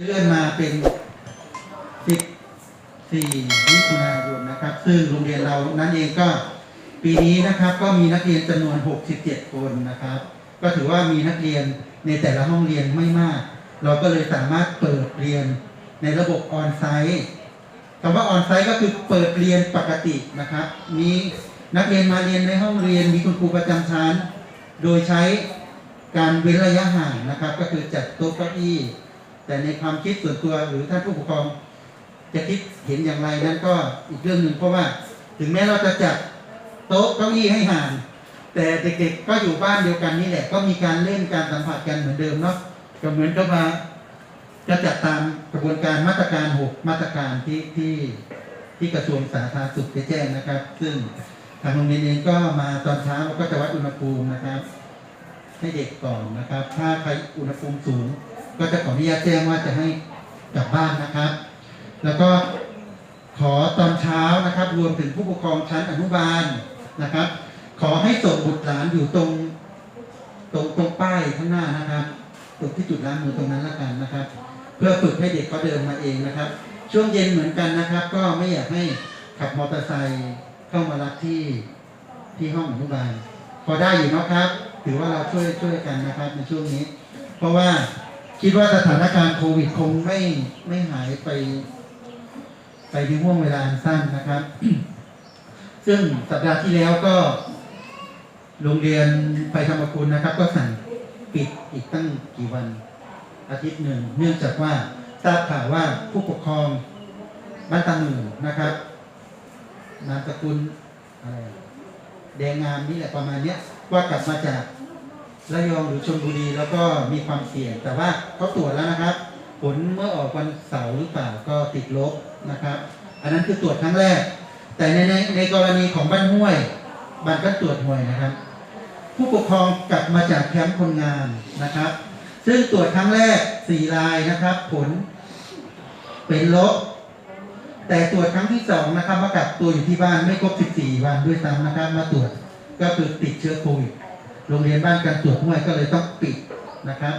เลื่อนมาเป็น 14 มิถุนายนนะครับ ซึ่งโรงเรียนเรานั้นเองก็ปีนี้นะครับก็มีนักเรียนจำนวน 67 คนนะครับ ก็ถือว่ามีนักเรียนในแต่ละห้องเรียนไม่มาก เราก็เลยสามารถเปิดเรียนในระบบออนไซต์คำว่าออนไซต์ก็คือเปิดเรียนปกตินะครับ มีนักเรียนมาเรียนในห้องเรียน มีคุณครูประจำชั้น โดยใช้การเว้นระยะห่างนะครับ ก็คือจัดโต๊ะเก้าอี้ แต่ในความคิดส่วนตัวหรือท่านผู้ปกครองจะคิดเห็นอย่างไรนั้นก็อีกเรื่องหนึ่งเพราะว่าถึงแม้เราจะจัดโต๊ะเก้าอี้ให้ห่าง แต่เด็กๆก็อยู่บ้านเดียวกันนี่แหละ ก็มีการเล่นการสัมผัสกันเหมือนเดิมเนาะก็เหมือนกับว่าจะจัดตามกระบวนการมาตรการหกมาตรการที่ที่ที่กระทรวงสาธารณสุขได้แจ้งนะครับ ซึ่งทางโรงเรียนเองก็มาตอนเช้าก็จะวัดอุณหภูมินะครับ ให้เด็กก่อนนะครับ ถ้าใครอุณหภูมิสูง ก็จะขออนุญาตแจ้งว่าจะให้กลับบ้านนะครับ แล้วก็ขอตอนเช้านะครับ รวมถึงผู้ปกครองชั้นอนุบาลนะครับ ขอให้ส่งบุตรหลานอยู่ตรง ตรงตรงป้ายข้างหน้านะครับตรงที่จุดล้างมือตรงนั้นละกันนะครับ เพื่อฝึกให้เด็กเขาเดินมาเองนะครับ ช่วงเย็นเหมือนกันนะครับ ก็ไม่อยากให้ขับมอเตอร์ไซค์เข้ามารับที่ที่ห้องอนุบาลพอได้อยู่นะครับ ถือว่าเราช่วยช่วยกันนะครับ ในช่วงนี้ เพราะว่า คิดว่าสถานการณ์โควิดคงไม่ไม่หายไป ไปในห่วงเวลาสั้นนะครับ ซึ่งสัปดาห์ที่แล้วก็ โรงเรียนไปธรรมคุณนะครับ ก็สั่งปิดอีกตั้งกี่วัน อาทิตย์หนึ่ง เนื่องจากว่าทราบข่าวว่าผู้ปกครองบ้านตาหมื่นนะครับนามสกุลอะไรแดงงามนี่แหละประมาณเนี้ยว่ากลับมาจาก ระยองหรือชลบุรีแล้วก็มีความเสี่ยง แต่ว่าเขาตรวจแล้วนะครับ ผลเมื่อออกวันเสาร์หรือเปล่าก็ติดลบนะครับ อันนั้นคือตรวจครั้งแรก แต่ในในในกรณีของบ้านห้วยบ้านก็ตรวจห่วยนะครับ ผู้ปกครองกลับมาจากแคมป์คนงานนะครับ ซึ่งตรวจครั้งแรก4รายนะครับ ผลเป็นลบแต่ตรวจครั้งที่สองนะครับมากักตัวอยู่ที่บ้านไม่ครบ 14 วันด้วยซ้ำนะครับ มาตรวจก็คือติดเชื้อโควิด โรงเรียนบ้านการตรวจห้วยก็เลยต้องปิดนะครับ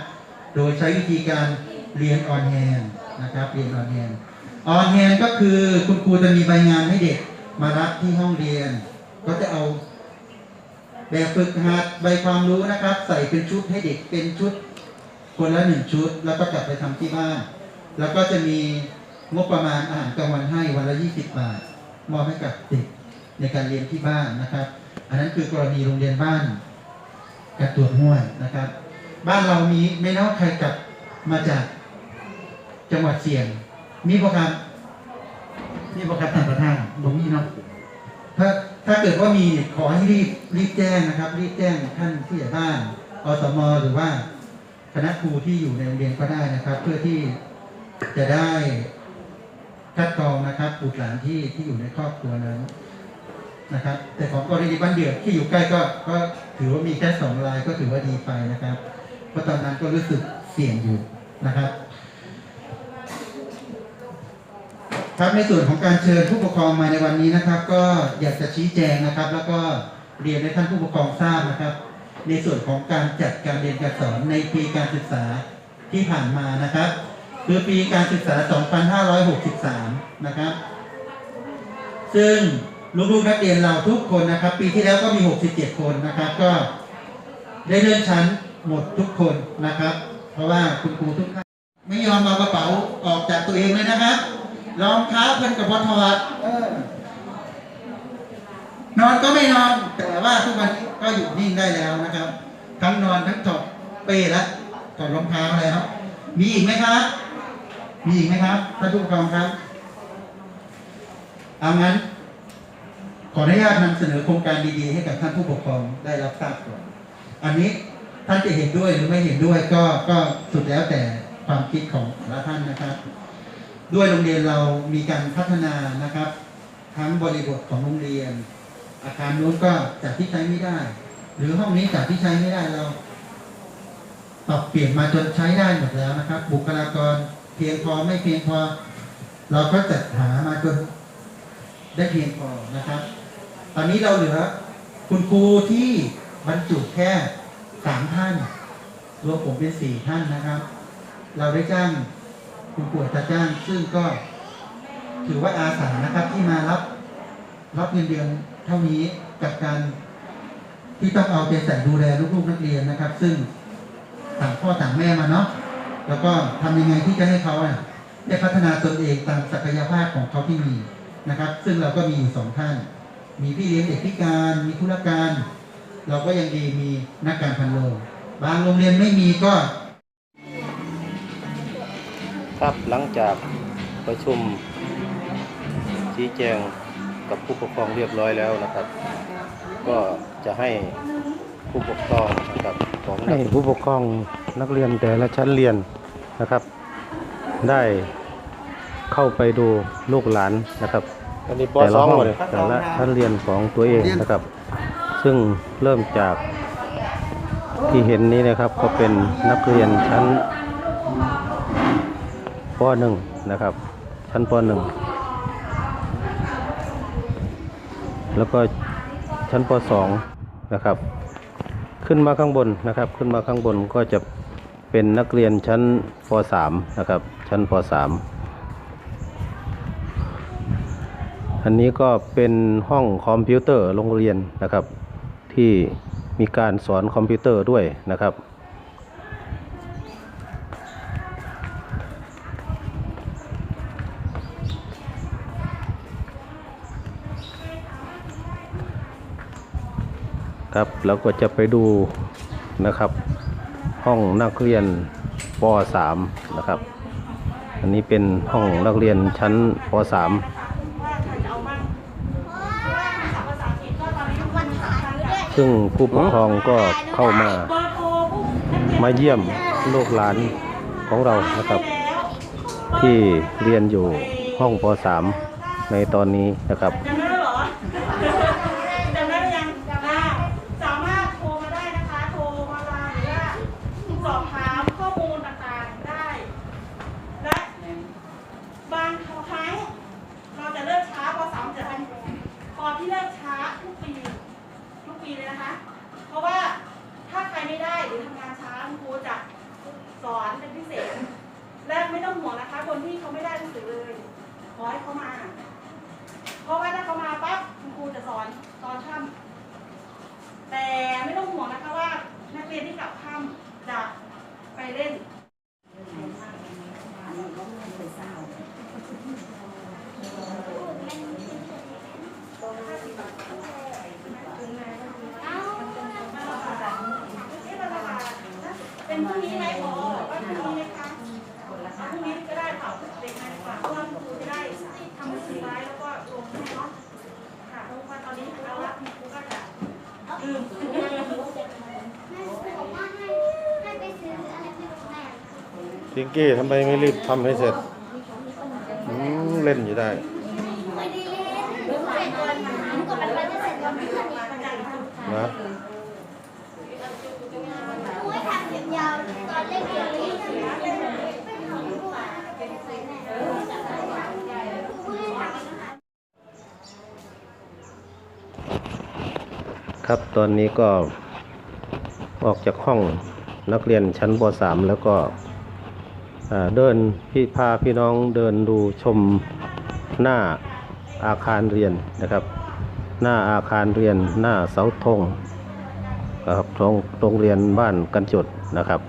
โดยใช้วิธีการเรียนออนแฮนนะครับเรียนออนแฮนออนแฮนก็คือคุณครูจะมีใบงานให้เด็กมารับที่ห้องเรียน ก็จะเอาแบบฝึกหัดใบความรู้นะครับ ใส่เป็นชุดให้เด็กเป็นชุดคนละหนึ่งชุด แล้วก็กลับไปทำที่บ้าน แล้วก็จะมีงบประมาณอาหารกลางวันให้วันละ20 บาท มอบให้กับเด็กในการเรียนที่บ้านนะครับ อันนั้นคือกรณีโรงเรียนบ้าน กับตรวจห้วยนะครับ บ้านเรามีไม่น้อยใครกลับมาจากจังหวัดเสี่ยง มีประการมีประการท่านประธานบ่มีเนาะถ้าถ้าเกิดว่ามีขอให้รีบรีบแจ้งนะครับ รีบแจ้งท่านผู้ใหญ่บ้านอสมหรือว่าคณะครูที่อยู่ในโรงเรียนก็ได้นะครับ เพื่อที่จะได้คัดกรองนะครับบุตรหลานที่ที่อยู่ในครอบครัวนั้น นะครับ แต่ของกรณีบ้านเดี่ยวที่อยู่ใกล้ก็ก็ถือว่ามีแค่สองรายก็ถือว่าดีไปนะครับ เพราะตอนนั้นก็รู้สึกเสี่ยงอยู่นะครับครับในส่วนของการเชิญผู้ปกครองมาในวันนี้นะครับ ก็อยากจะชี้แจงนะครับ แล้วก็เรียนให้ท่านผู้ปกครองทราบนะครับ ในส่วนของการจัดการเรียนการสอนในปีการศึกษาที่ผ่านมานะครับ คือปีการศึกษา 2563 นะครับ ซึ่ง ลูกๆนักเรียนเราทุกคนนะครับ ปีที่แล้วก็มี 67 คนนะครับ ก็ได้เลื่อนชั้นหมดทุกคนนะครับ เพราะว่าคุณครูทุกท่านไม่ยอมเอากระเป๋าออกจากตัวเองเลยนะครับรองเท้าเพิ่นกับบอทวัดนอนก็ไม่นอน แต่ว่าทุกวันนี้ก็อยู่นิ่งได้แล้วนะครับ ทั้งนอนทั้งถอดเป้และถอดรองเท้าแล้วมีอีกไหมครับ มีอีกไหมครับท่านผู้ปกครองครับเอางั้น ขออนุญาตนำเสนอโครงการดีๆ ให้กับท่านผู้ปกครองได้รับทราบก่อน อันนี้ท่านจะเห็นด้วยหรือไม่เห็นด้วยก็ก็สุดแล้วแต่ความคิดของแต่ละท่านนะครับ ด้วยโรงเรียนเรามีการพัฒนานะครับ ทั้งบริบทของโรงเรียน อาคารนู้นก็จากที่ใช้ไม่ได้ หรือห้องนี้จากที่ใช้ไม่ได้เราปรับเปลี่ยนมาจนใช้ได้หมดแล้วนะครับ บุคลากรเพียงพอไม่เพียงพอ เราก็จัดหามาจนได้เพียงพอนะครับ ตอนนี้เราเหลือ คุณครูที่บรรจุแค่สามท่านรวมผมเป็นสี่ท่านนะครับ เราได้จ้างคุณปู่จะจ้าง ซึ่งก็ถือว่าอาสานะครับที่มารับ รับเงินเดือนเท่านี้กับการที่ต้องเอาใจใส่ดูแลลูกๆนักเรียนนะครับ ซึ่งต่างพ่อต่างแม่มาเนาะแล้วก็ทำยังไงที่จะให้เขาได้พัฒนาตนเองตามศักยภาพของเขาที่มีนะครับ ซึ่งเราก็มีอยู่สองท่าน มีพี่เลี้ยงเด็กพิการ มีธุรการ เราก็ยังดีมีนักการพันโรงบางโรงเรียนไม่มีก็ครับหลังจากประชุมชี้แจงกับผู้ปกครองเรียบร้อยแล้วนะครับ ก็จะให้ผู้ปกครองนะครับของนัให้กผู้ปกครองนักเรียนแต่ละชั้นเรียนนะครับ ได้เข้าไปดูลูกหลานนะครับ อันนี้ปแต่สละองห้องเลยแต่ละชั้นเรียนของตัวเองนะครับ ซึ่งเริ่มจากที่เห็นนี้นะครับ ก็เป็นนักเรียนชั้นป .1 นะครับ ชั้นป .1 แล้วก็ชั้นป .2 นะครับ ขึ้นมาข้างบนนะครับ ขึ้นมาข้างบนก็จะเป็นนักเรียนชั้นป .3 นะครับ ชั้นป .3 อันนี้ก็เป็นห้องคอมพิวเตอร์โรงเรียนนะครับ ที่มีการสอนคอมพิวเตอร์ด้วยนะครับ ครับเราก็จะไปดูนะครับ ห้องนักเรียนป .3 นะครับ อันนี้เป็นห้องนักเรียนชั้นป .3 ซึ่งผู้ปกครองก็เข้ามามาเยี่ยมลูกหลานของเรานะครับ ที่เรียนอยู่ห้องป .3 ในตอนนี้นะครับ จำได้แล้วเหรอ จำได้หรือยังจำได้สามารถโทรมาได้นะคะ โทรมาไลน์หรือว่าสอบถามข้อมูลต่างๆได้ และบางครั้งเราจะเลิกช้าพอสามจะทันพอที่เลิกช้าทุกปี ทุกปีเลยนะคะ เพราะว่าถ้าใครไม่ได้หรือทำงานช้าคุณครูจะสอนเป็นพิเศษ และไม่ต้องห่วงนะคะ คนที่เขาไม่ได้หนังสือเลย ขอให้เขามา เพราะว่าถ้าเขามาปั๊บคุณครูจะสอนตอนค่ำแต่ไม่ต้องห่วงนะคะว่า นักเรียนที่กลับค่ำจะไปเล่น เป็นพรุ่งนี้ไหมขอว่าพรุ่งนี้ไหมคะพรุ่งนี้ก็ได้ค่ะเด็กงานดีกว่าเพราะว่าคุณครูจะได้ทำมือถือไว้แล้วก็ลงให้เนาะค่ะเพราะว่าตอนนี้เอาละครูก็จะอืมพิงกี้ทำไมไม่รีบทำให้เสร็จอืมเล่นอยู่ได้ นะ ครับตอนนี้ก็ออกจากห้องนักเรียนชั้นป .3 แล้วก็เดินพี่พาพี่น้องเดินดูชมหน้าอาคารเรียนนะครับ หน้าอาคารเรียนหน้าเสาธงนะครับโรงโรงเรียนบ้านกันจุดนะครับ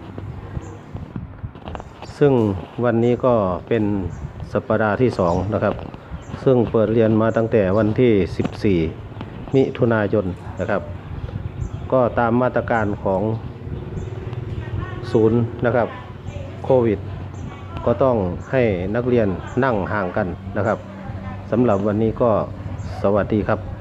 ซึ่งวันนี้ก็เป็นสัปดาห์ที่สองนะครับ ซึ่งเปิดเรียนมาตั้งแต่วันที่ 14 มิถุนายนนะครับ ก็ตามมาตรการของศูนย์นะครับโควิด ก็ต้องให้นักเรียนนั่งห่างกันนะครับสำหรับวันนี้ก็สวัสดีครับ